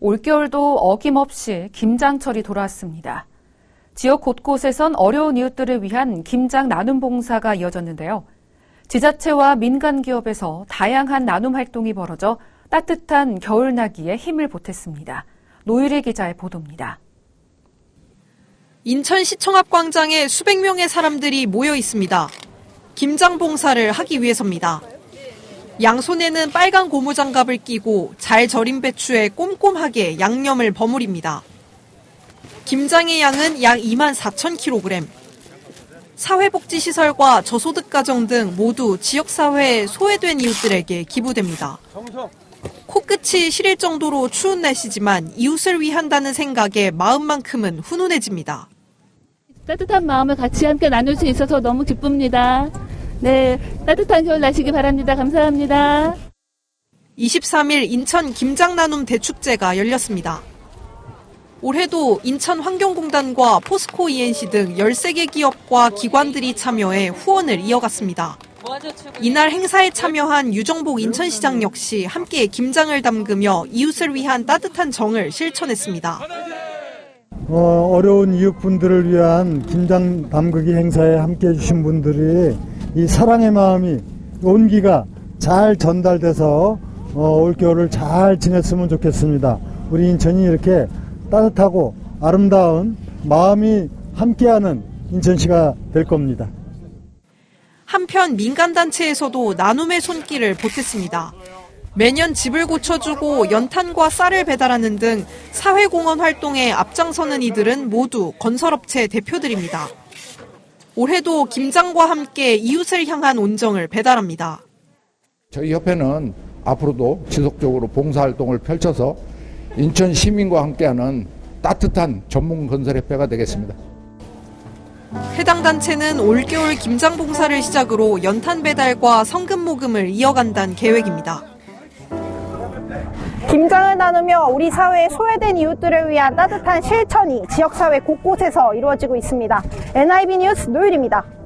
올겨울도 어김없이 김장철이 돌아왔습니다. 지역 곳곳에선 어려운 이웃들을 위한 김장 나눔 봉사가 이어졌는데요. 지자체와 민간 기업에서 다양한 나눔 활동이 벌어져 따뜻한 겨울나기에 힘을 보탰습니다. 노유리 기자의 보도입니다. 인천시청 앞 광장에 수백 명의 사람들이 모여 있습니다. 김장 봉사를 하기 위해서입니다. 양손에는 빨간 고무장갑을 끼고 잘 절인 배추에 꼼꼼하게 양념을 버무립니다. 김장의 양은 약 2만 4천 kg. 사회복지시설과 저소득 가정 등 모두 지역사회에 소외된 이웃들에게 기부됩니다. 코끝이 시릴 정도로 추운 날씨지만 이웃을 위한다는 생각에 마음만큼은 훈훈해집니다. 따뜻한 마음을 같이 함께 나눌 수 있어서 너무 기쁩니다. 네, 따뜻한 겨울 나시기 바랍니다. 감사합니다. 23일 인천 김장나눔 대축제가 열렸습니다. 올해도 인천환경공단과 포스코 ENC 등 13개 기업과 기관들이 참여해 후원을 이어갔습니다. 이날 행사에 참여한 유정복 인천시장 역시 함께 김장을 담그며 이웃을 위한 따뜻한 정을 실천했습니다. 어, 어려운 이웃분들을 위한 김장 담그기 행사에 함께 해주신 분들이 이 사랑의 마음이 온기가 잘 전달돼서 어, 올겨울을 잘 지냈으면 좋겠습니다. 우리 인천이 이렇게 따뜻하고 아름다운 마음이 함께하는 인천시가 될 겁니다. 한편 민간단체에서도 나눔의 손길을 보탰습니다. 매년 집을 고쳐주고 연탄과 쌀을 배달하는 등 사회공헌 활동에 앞장서는 이들은 모두 건설업체 대표들입니다. 올해도 김장과 함께 이웃을 향한 온정을 배달합니다. 저희 협회는 앞으로도 지속적으로 봉사활동을 펼쳐서 인천 시민과 함께하는 따뜻한 전문 건설협회가 되겠습니다. 해당 단체는 올겨울 김장 봉사를 시작으로 연탄 배달과 성금 모금을 이어간다는 계획입니다. 김장을 나누며 우리 사회의 소외된 이웃들을 위한 따뜻한 실천이 지역사회 곳곳에서 이루어지고 있습니다. NIB 뉴스 노율입니다.